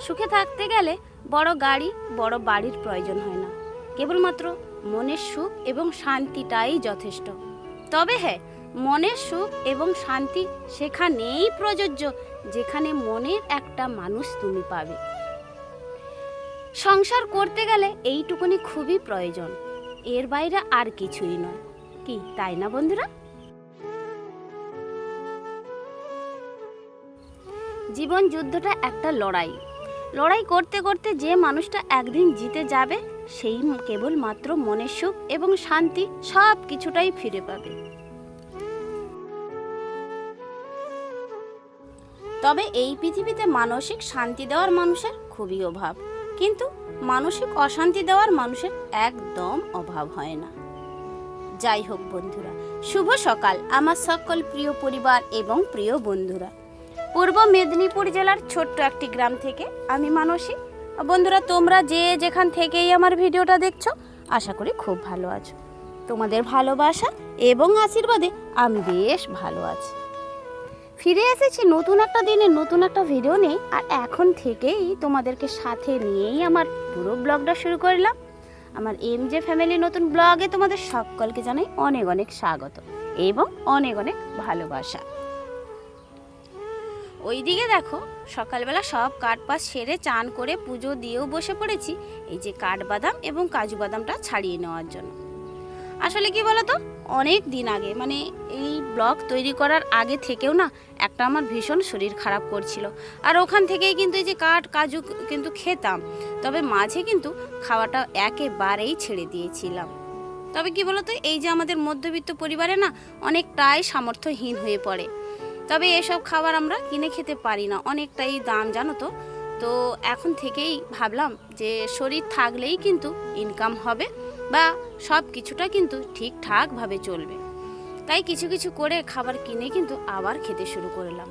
সুখে থাকতে গেলে বড় গাড়ি, বড় বাড়ির প্রয়োজন হয় না। কেবলমাত্র মনের সুখ এবং শান্তিটাই যথেষ্ট। তবে হ্যাঁ মনের সুখ এবং শান্তি সেখানেই প্রযোজ্য, যেখানে মনের একটা মানুষ তুমি পাবে। সংসার করতে গেলে এইটুকুনি খুবই প্রয়োজন। এর বাইরে আর কিছুই নয়। কি, তাই না বন্ধুরা? জীবন যুদ্ধটা একটা লড়াই। লড়াই করতে করতে যে মানুষটা একদিন জিতে যাবে, সেই কেবলমাত্র মনের সুখ এবং শান্তি সব কিছুটাই ফিরে পাবে। তবে এই পৃথিবীতে মানসিক শান্তি দেওয়ার মানুষের খুবই অভাব। কিন্তু মানসিক অশান্তি দেওয়ার মানুষের একদম অভাব হয় না। যাই হোক বন্ধুরা, শুভ সকাল, আমার সকল প্রিয় পরিবার এবং প্রিয় বন্ধুরা। পূর্ব মেদিনীপুর জেলার ছোট্ট একটি গ্রাম থেকে আমি মানসী। বন্ধুরা, তোমরা যে যেখান থেকেই আমার ভিডিওটা দেখছ, আশা করি খুব ভালো আছো। তোমাদের ভালোবাসা এবং আশীর্বাদে আমি বেশ ভালো আছি। ফিরে এসেছি নতুন একটা দিনে, নতুন একটা ভিডিও নেই আর এখন থেকেই তোমাদেরকে সাথে নিয়েই আমার পুরো ব্লগটা শুরু করলাম। আমার এম জে ফ্যামিলি নতুন ব্লগে তোমাদের সকলকে জানাই অনেক অনেক স্বাগত এবং অনেক অনেক ভালোবাসা। ওইদিকে দেখো, সকালবেলা সব কাঠ পাশ সেরে চান করে পুজো দিয়েও বসে পড়েছি, এই যে কাঠবাদাম এবং কাজু বাদামটা ছাড়িয়ে নেওয়ার জন্য। আসলে কি বলতো, অনেক দিন আগে মানে এই ব্লগ তৈরি করার আগে থেকেও না, একটা আমার ভীষণ শরীর খারাপ করছিল। আর ওখান থেকেই কিন্তু এই যে কাঠ, কাজু কিন্তু খেতাম, তবে মাঝে কিন্তু খাওয়াটা একেবারেই ছেড়ে দিয়েছিলাম। তবে কি বলতো, এই যে আমাদের মধ্যবিত্ত পরিবারে না, অনেকটাই সামর্থ্যহীন হয়ে পড়ে। তবে এসব খাবার আমরা কিনে খেতে পারি না, অনেকটাই দাম, জানো তো। তো এখন থেকেই ভাবলাম যে শরীর থাকলেই কিন্তু ইনকাম হবে বা সব কিছুটা কিন্তু ঠিকঠাকভাবে চলবে। তাই কিছু কিছু করে খাবার কিনে কিন্তু আবার খেতে শুরু করলাম।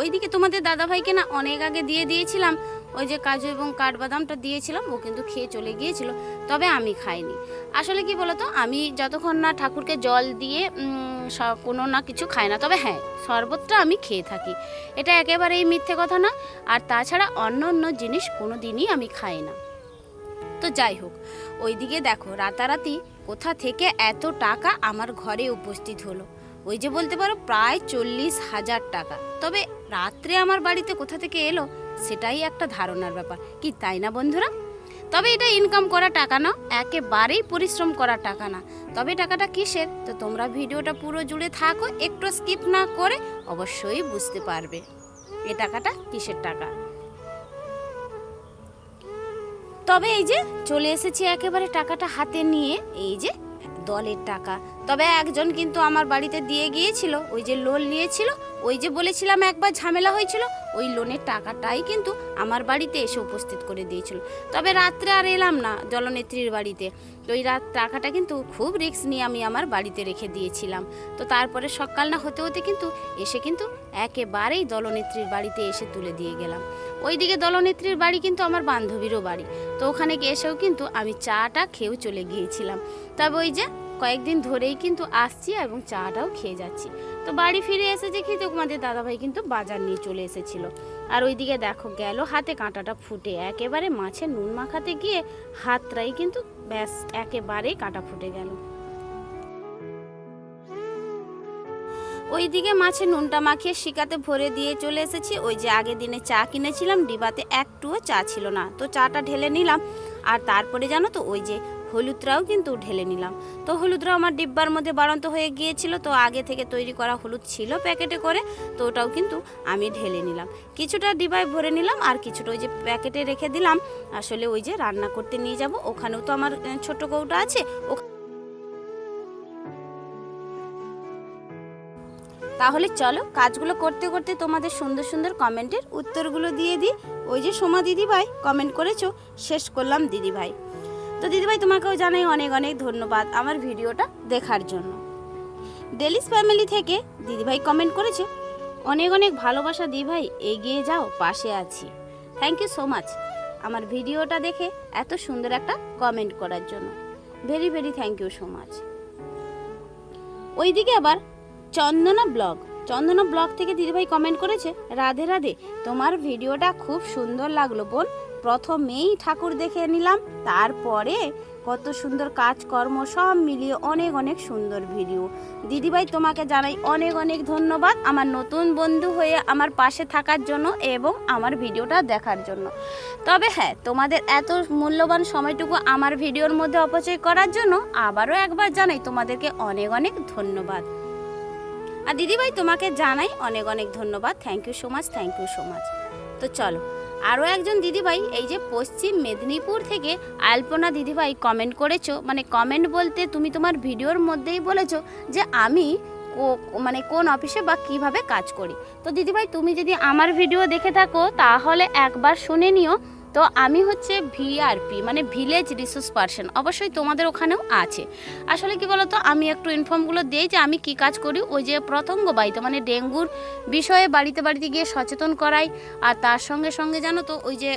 ওইদিকে তোমাদের দাদাভাইকে না অনেক আগে দিয়ে দিয়েছিলাম ওই যে কাজু এবং কাঠবাদামটা দিয়েছিলাম, ও কিন্তু খেয়ে চলে গিয়েছিল, তবে আমি খাইনি। আসলে কি বলতো, আমি যতক্ষণ না ঠাকুরকে জল দিয়ে কোনো না কিছু খাই না, তবে হ্যাঁ শরবতটা আমি খেয়ে থাকি। এটা একেবারেই মিথ্যে কথা না, আর তাছাড়া অন্য অন্য জিনিস কোনো দিনই আমি খাই না। তো যাই হোক, ওইদিকে দেখো, রাতারাতি কোথা থেকে এত টাকা আমার ঘরে উপস্থিত হলো? ওই যে বলতে পারো, প্রায় চল্লিশ হাজার টাকা। তবে রাত্রে আমার বাড়িতে কোথা থেকে এলো? সেটাই একটা ধারণার ব্যাপার। কি তাই না বন্ধুরা? তবে এটা ইনকাম করা টাকা না, একেবারেই পরিশ্রম করা টাকা না। তবে টাকাটা কিসের? তো তোমরা ভিডিওটা পুরো জুড়ে থাকো, একটু স্কিপ না করে অবশ্যই বুঝতে পারবে এ টাকাটা কিসের টাকা। তবে এই যে চলে এসেছি একেবারে টাকাটা হাতে নিয়ে, এই যে দলের টাকা। তবে একজন কিন্তু আমার বাড়িতে দিয়ে গিয়েছিল, ওই যে লোন নিয়েছিল, ওই যে বলেছিলাম একবার ঝামেলা হয়েছিল ওই লোনের টাকাটাই কিন্তু আমার বাড়িতে এসে উপস্থিত করে দিয়েছিল। তবে রাত্রে আর এলাম না জলনেত্রীর বাড়িতে। তো ওই রাত টাকাটা কিন্তু খুব রিস্ক নিয়ে আমি আমার বাড়িতে রেখে দিয়েছিলাম। তো তারপরে সকাল না হতে হতে কিন্তু এসে কিন্তু একেবারেই দলনেত্রীর বাড়িতে এসে তুলে দিয়ে গেলাম। ওইদিকে দলনেত্রীর বাড়ি কিন্তু আমার বান্ধবীরও বাড়ি। তো ওখানে এসেও কিন্তু আমি চাটা খেয়েও চলে গিয়েছিলাম। তবে ওই যে কয়েকদিন ধরেই কিন্তু আসছি এবং চাটাও খেয়ে যাচ্ছি। তো বাড়ি ফিরে এসে দেখি তো তোমাদের দাদাভাই কিন্তু বাজার নিয়ে চলে এসেছিল। আর ওইদিকে দেখো গেল, হাতে কাঁটাটা ফুটে। একেবারে মাছে নুন মাখাতে গিয়ে হাতটাই কিন্তু ব্যাস, একেবারেই কাঁটা ফুটে গেল। ওইদিকে মাছে নুনটা মাখিয়ে শিকাতে ভরে দিয়ে চলে এসেছি। ওই যে আগের দিনে চা কিনেছিলাম, ডিবাতে একটুও চা ছিল না। তো চাটা ঢেলে নিলাম। আর তারপরে জানো তো, ওই যে হলুদটাও কিন্তু ঢেলে নিলাম। তো হলুদটাও আমার ডিব্বার মধ্যে বাড়ন্ত হয়ে গিয়েছিল, তো আগে থেকে তৈরি করা হলুদ ছিল প্যাকেটে করে, তো ওটাও কিন্তু আমি ঢেলে নিলাম। কিছুটা ডিবায় ভরে নিলাম আর কিছুটা ওই যে প্যাকেটে রেখে দিলাম। আসলে ওই যে রান্না করতে নিয়ে যাব, ওখানেও তো আমার ছোট কৌটা আছে তাহলে চলো কাজগুলো করতে করতে তোমাদের সুন্দর সুন্দর কমেন্টের উত্তরগুলো দিয়ে দিই। ওই যে সোমা দিদিভাই কমেন্ট করেছ, শেষ করলাম দিদিভাই। তো দিদিভাই, তোমাকেও জানাই অনেক অনেক ধন্যবাদ আমার ভিডিওটা দেখার জন্য। ডেলিস ফ্যামিলি থেকে দিদিভাই কমেন্ট করেছে, অনেক অনেক ভালোবাসা দিদিভাই, এগিয়ে যাও, পাশে আছি। থ্যাংক ইউ সো মাচ আমার ভিডিওটা দেখে এত সুন্দর একটা কমেন্ট করার জন্য। Very very thank you so much ওইদিকে আবার চন্দনা ব্লগ। চন্দনা ব্লগ থেকে দিদিভাই কমেন্ট করেছে, রাধে রাধে, তোমার ভিডিওটা খুব সুন্দর লাগল বোন। প্রথমেই ঠাকুর দেখে নিলাম, তারপরে কত সুন্দর কাজকর্ম সব মিলিয়ে অনেক অনেক সুন্দর ভিডিও। দিদিভাই তোমাকে জানাই অনেক অনেক ধন্যবাদ আমার নতুন বন্ধু হয়ে আমার পাশে থাকার জন্য এবং আমার ভিডিওটা দেখার জন্য। তবে হ্যাঁ তোমাদের এত মূল্যবান সময়টুকু আমার ভিডিওর মধ্যে অপচয় করার জন্য আবারও একবার জানাই তোমাদেরকে অনেক অনেক ধন্যবাদ। আর দিদিভাই তোমাকে জানাই অনেক অনেক ধন্যবাদ। Thank you so much thank you so much তো চলো। আরও একজন দিদিভাই, এই যে পশ্চিম মেদিনীপুর থেকে আলপনা দিদিভাই কমেন্ট করেছ মানে কমেন্ট বলতে তুমি তোমার ভিডিওর মধ্যেই বলেছ যে আমি মানে কোন অফিসে বা কীভাবে কাজ করি। তো দিদিভাই, তুমি যদি আমার ভিডিও দেখে থাকো, তাহলে একবার শুনে নিও তো আমি হচ্ছে ভিআরপি মানে ভিলেজ রিসোর্স পার্সন অবশ্যই তোমাদের ওখানেও আছে। আসলে কি বলতো, আমি একটু ইনফর্মগুলো দিই যে আমি কি কাজ করি, ওই যে প্রথম বাড়িতে মানে ডেঙ্গুর বিষয়ে বাড়িতে বাড়িতে গিয়ে সচেতন করাই, আর তার সঙ্গে সঙ্গে জানো তো, ওই যে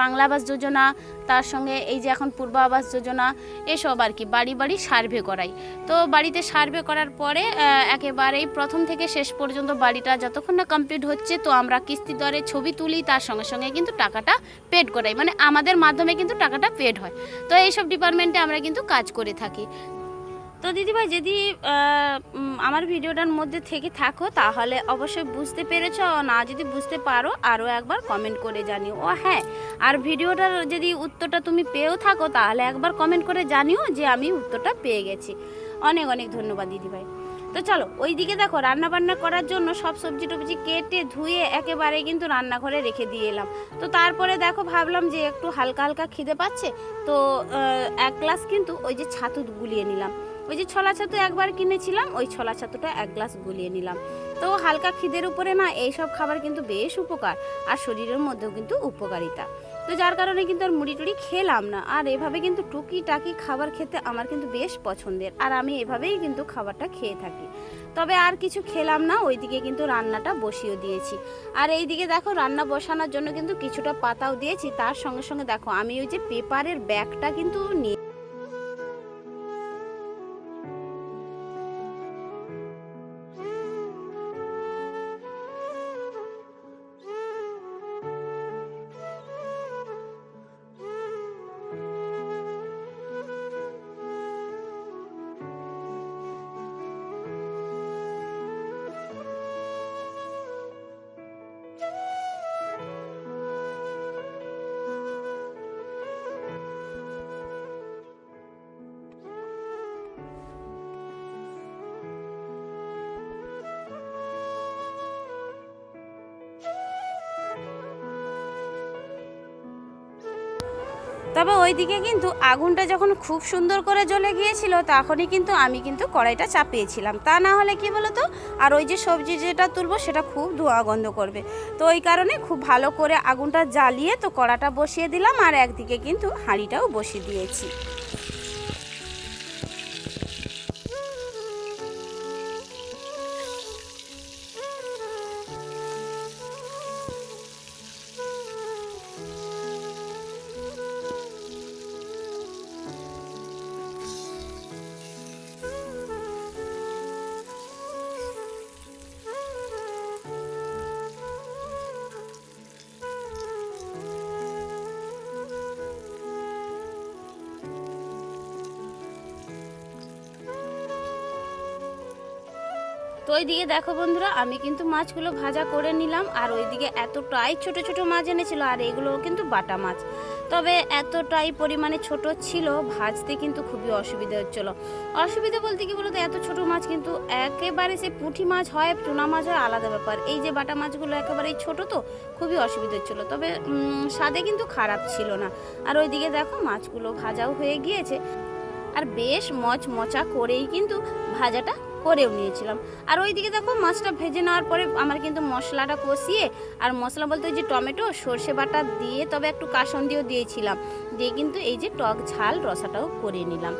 বাংলা আবাস যোজনা তার সঙ্গে এই যে এখন পূর্ব আবাস যোজনা, এসব আর কি, বাড়ি বাড়ি সার্ভে করাই। তো বাড়িতে সার্ভে করার পরে একেবারেই প্রথম থেকে শেষ পর্যন্ত বাড়িটা যতক্ষণ না কমপ্লিট হচ্ছে, তো আমরা কিস্তি দরে ছবি তুলি, তার সঙ্গে সঙ্গে কিন্তু টাকাটা পেড করাই। মানে আমাদের মাধ্যমে কিন্তু টাকাটা পেড হয়। তো এইসব ডিপার্টমেন্টে আমরা কিন্তু কাজ করে থাকি। তো দিদিভাই, যদি আমার ভিডিওটার মধ্যে থেকে থাকো, তাহলে অবশ্যই বুঝতে পেরেছ, না যদি বুঝতে পারো, আরও একবার কমেন্ট করে জানিও। ও হ্যাঁ আর ভিডিওটার যদি উত্তরটা তুমি পেয়েও থাকো, তাহলে একবার কমেন্ট করে জানিও যে আমি উত্তরটা পেয়ে গেছি। অনেক অনেক ধন্যবাদ দিদিভাই। তো চলো ওই দিকে দেখো রান্না বান্না করার জন্য সব সবজি টবজি কেটে ধুয়ে একেবারে কিন্তু রান্নাঘরে রেখে দিয়ে এলাম। তো তারপরে দেখো, ভাবলাম যে একটু হালকা হালকা খিদে পাচ্ছে, তো এক গ্লাস কিন্তু ওই যে ছাতু গুলিয়ে নিলাম। ওই যে ছোলা ছাতু একবার কিনেছিলাম, ওই ছোলা ছাতুটা এক গ্লাস গুলিয়ে নিলাম। তো হালকা খিদের উপরে না, এইসব খাবার কিন্তু বেশ উপকার, আর শরীরের মধ্যেও কিন্তু উপকারিতা। তো যার কারণে কিন্তু আর মুড়ি টুড়ি খেলাম না, আর এভাবে কিন্তু টুকি টাকি খাবার খেতে আমার কিন্তু বেশ পছন্দের, আর আমি এভাবেই কিন্তু খাবারটা খেয়ে থাকি। তবে আর কিছু খেলাম না, ওইদিকে কিন্তু রান্নাটা বসিয়ে দিয়েছি। আর এইদিকে দেখো, রান্না বসানোর জন্য কিন্তু কিছুটা পাতাও দিয়েছি, তার সঙ্গে সঙ্গে দেখো, আমি ওই যে পেপারের ব্যাগটা কিন্তু নিয়ে তবে ওই দিকে কিন্তু আগুনটা যখন খুব সুন্দর করে জ্বলে গিয়েছিল, তখনই কিন্তু আমি কিন্তু কড়াইটা চাপিয়েছিলাম। তা না হলে কি বলতো? আর ওই যে সবজি যেটা তুলবো, সেটা খুব ধোঁয়া গন্ধ করবে। তো ওই কারণে খুব ভালো করে আগুনটা জ্বালিয়ে তো কড়াটা বসিয়ে দিলাম, আর একদিকে কিন্তু হাঁড়িটাও বসিয়ে দিয়েছি। ওইদিকে দেখো বন্ধুরা, আমি কিন্তু মাছগুলো ভাজা করে নিলাম, আর ওইদিকে এতটাই ছোট ছোট মাছ এনেছিল, আর এগুলো কিন্তু বাটা মাছ। তবে এতটাই পরিমাণে ছোট ছিল, ভাজতে কিন্তু খুবই অসুবিধা হচ্ছিল। অসুবিধা বলতে কি বলতো, এত ছোট মাছ কিন্তু একেবারে সে পুঁটি মাছ হয় টুনা মাছ হয়, আলাদা ব্যাপার। এই যে বাটা মাছগুলো একেবারেই ছোট তো, খুবই অসুবিধা হচ্ছিল। তবে স্বাদে কিন্তু খারাপ ছিল না। আর ওইদিকে দেখো, মাছগুলো ভাজাও হয়ে গিয়েছে। আর বেশ মচমচা করেই কিন্তু ভাজাটা করেও নিয়েছিলাম। আর ওইদিকে দেখো মাছটা ভেজে নেওয়ার পরে আমার কিন্তু মশলাটা কষিয়ে, আর মশলা বলতে ওই যে টমেটো, সর্ষে বাটা দিয়ে তবে একটু কাসন দিয়েও দিয়েছিলাম। দিয়ে কিন্তু এই যে টক ঝাল রসাটাও করে নিলাম।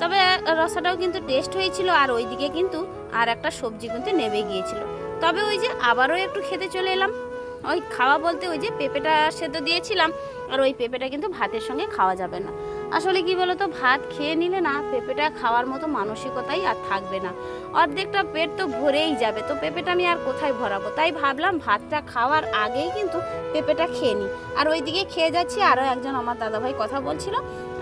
তবে রসাটাও কিন্তু টেস্ট হয়েছিল আর ওইদিকে কিন্তু আর একটা সবজি কিন্তু নেমে গিয়েছিল। তবে ওই যে আবারও একটু খেতে চলে এলাম। ওই খাওয়া বলতে ওই যে পেঁপেটা সেদ্ধ দিয়েছিলাম আর ওই পেঁপেটা কিন্তু ভাতের সঙ্গে খাওয়া যাবে না। আসলে কি বলতো, ভাত খেয়ে নিলে না, পেঁপেটা খাওয়ার মতো মানসিকতাই আর থাকবে না। অর্ধেকটা পেট তো ভরেই যাবে, তো পেঁপেটা আমি আর কোথায় ভরাবো? তাই ভাবলাম ভাতটা খাওয়ার আগেই কিন্তু পেঁপেটা খেয়ে নিই। আর ওইদিকে খেয়ে যাচ্ছি, আরও একজন আমার দাদাভাই কথা বলছিল,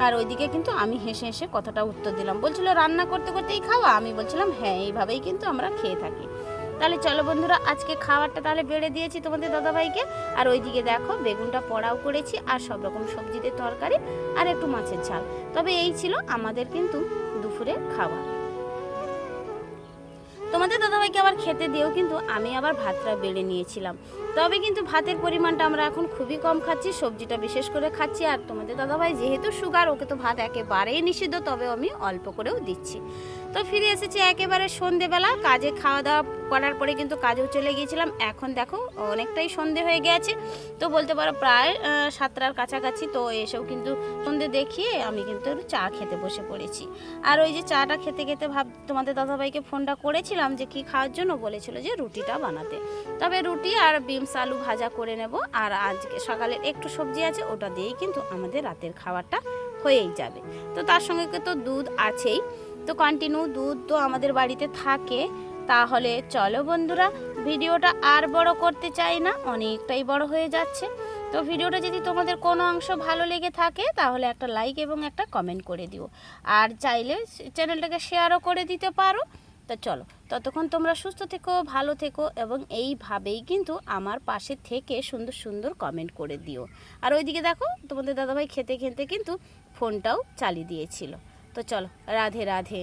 আর ওইদিকে কিন্তু আমি হেসে হেসে কথাটা উত্তর দিলাম। বলছিল, রান্না করতে করতেই খাওয়া? আমি বলছিলাম হ্যাঁ এইভাবেই কিন্তু আমরা খেয়ে থাকি। তাহলে চলো বন্ধুরা, আজকে খাবারটা তাহলে বেড়ে দিয়েছি তোমাদের দাদাভাইকে। আর ওইদিকে দেখো, বেগুনটা পোড়াও করেছি, আর সব রকম সবজিতে তরকারি আর একটু মাছের ঝাল। তবে এই ছিল আমাদের কিন্তু দুপুরের খাবার। তোমাদের দাদাভাইকে আবার খেতে দিয়েও কিন্তু আমি আবার ভাতটা বেড়ে নিয়েছিলাম। তবে কিন্তু ভাতের পরিমাণটা আমরা এখন খুবই কম খাচ্ছি, সবজিটা বিশেষ করে খাচ্ছি। আর তোমাদের দাদাভাই যেহেতু সুগার, ওকে তো ভাত একেবারেই নিষিদ্ধ তবে আমি অল্প করেও দিচ্ছি। তো ফিরে এসেছি একেবারে সন্ধেবেলা, কাজে খাওয়া দাওয়া করার পরে কিন্তু কাজেও চলে গিয়েছিলাম। এখন দেখো, অনেকটাই সন্ধে হয়ে গেছে। তো বলতে পারো প্রায় সাতটার কাছাকাছি। তো এসেও কিন্তু সন্ধে দেখিয়ে আমি কিন্তু চা খেতে বসে পড়েছি। আর ওই যে চাটা খেতে খেতে ভাব, তোমাদের দাদাভাইকে ফোনটা করেছিলাম যে কি খাওয়ার জন্য? বলেছিল যে রুটিটা বানাতে। তবে রুটি আর বিমস আলু ভাজা করে নেব। আর আজকে সকালের একটু সবজি আছে, ওটা দিয়েই কিন্তু আমাদের রাতের খাবারটা হয়েই যাবে। তো তার সঙ্গে তো দুধ আছেই। তো কন্টিনিউ দুধ তো আমাদের বাড়িতে থাকে। তাহলে চলো বন্ধুরা, ভিডিওটা আর বড় করতে চাই না, অনেকটাই বড় হয়ে যাচ্ছে। তো ভিডিওটা যদি তোমাদের কোনো অংশ ভালো লেগে থাকে, তাহলে একটা লাইক এবং একটা কমেন্ট করে দিও। আর চাইলে চ্যানেলটাকে শেয়ারও করে দিতে পারো। তো চলো, ততক্ষণ তোমরা সুস্থ থেকো, ভালো থেকো এবং এইভাবেই কিন্তু আমার পাশে থেকে সুন্দর সুন্দর কমেন্ট করে দিও। আর ওইদিকে দেখো, তোমাদের দাদাভাই খেতে খেতে কিন্তু ফোনটাও চালিয়ে দিয়েছিল। তো চলো, রাধে রাধে।